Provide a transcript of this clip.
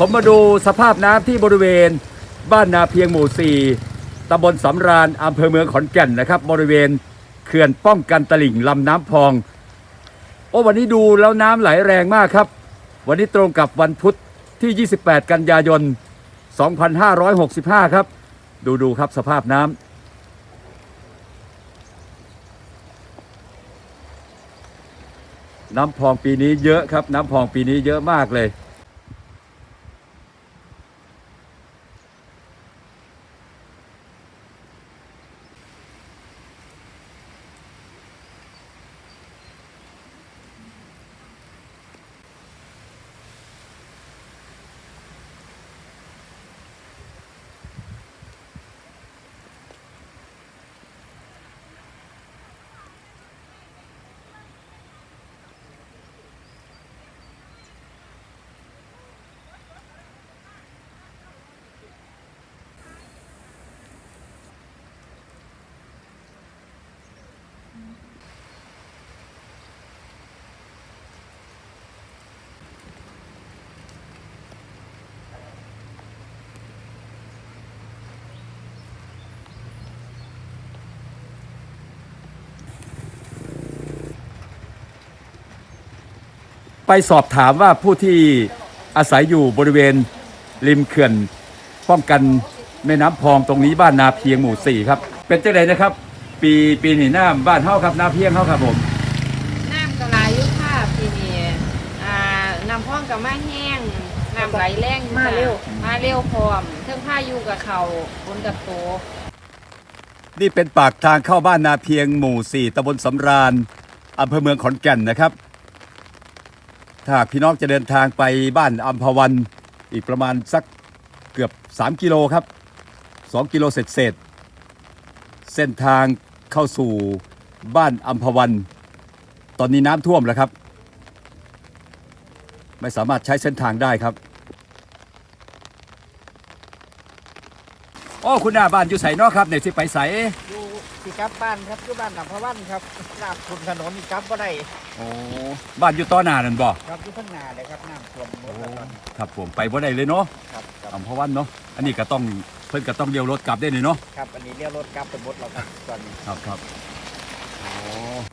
ผมมาดูสภาพน้ำที่บริเวณ บ้านนาเพียงหมู่ 4ตำบลสำราญอำเภอเมืองขอนแก่นนะครับ บริเวณเขื่อนป้องกันตลิ่งลำน้ำพอง โอ้วันนี้ดูแล้วน้ำไหลแรงมากครับ วันนี้ตรงกับวันพุธที่ 28 กันยายน 2565 ครับ ดูดูครับสภาพน้ำน้ำพองปีนี้เยอะครับ น้ำพองปีนี้เยอะมากเลย ไปสอบถามว่าผู้ที่อาศัยอยู่บริเวณริมเขื่อน ป้องกันแม่น้ำพองตรงนี้บ้านนาเพียงหมู่สี่ครับ เป็นจังไดนะครับ ปีปีนี้น้ำบ้านเฮาครับนาเพียงเฮาครับผมน้ำกระลายอยุค่าปีนี้อ่าน้ำพ่องกับมาแห้งน้ำไหลแรงอยู่มาเร็วจ้ะมาเร็วพร้อมเทิงพายุกับเขาฝนกับโตกนี่เป็นปากทางเข้าบ้านนาเพียงหมู่สี่ตำบลสำราญอำเภอเมืองขอนแก่นนะครับ ถ้าหากพี่น้องจะเดินทางไปบ้านอัมพวันอีกประมาณสักเกือบ 3 กิโลครับ 2 กิโลเศษเศษๆเส้นทางเข้าสู่บ้านอัมพวัน ตอนนี้น้ำท่วมแล้วครับ ไม่สามารถใช้เส้นทางได้ครับ โอ้คุณหน้าบ้านอยู่ใส่นอกครับเนี่ยสิไปใส่อยู่ที่กลับบ้านครับอยู่บ้านหนำพะวันครับน้ำท่วมถนนนี่กลับบ่ได้โอ้บ้านอยู่ต้อหนานั่นบ่ครับอยู่ข้างหน้าเลยครับน้ำท่วมหมดแล้วตอนนี้ครับผมไปบ่ได้เลยเนาะครับครับอำเภอวันเนาะอันนี้ก็ต้องเพิ่นก็ต้องเลี้ยวรถกลับได้เลยเนาะครับอันนี้เรียกรถกลับไปหมดแล้วครับตอนนี้ครับครับโอ้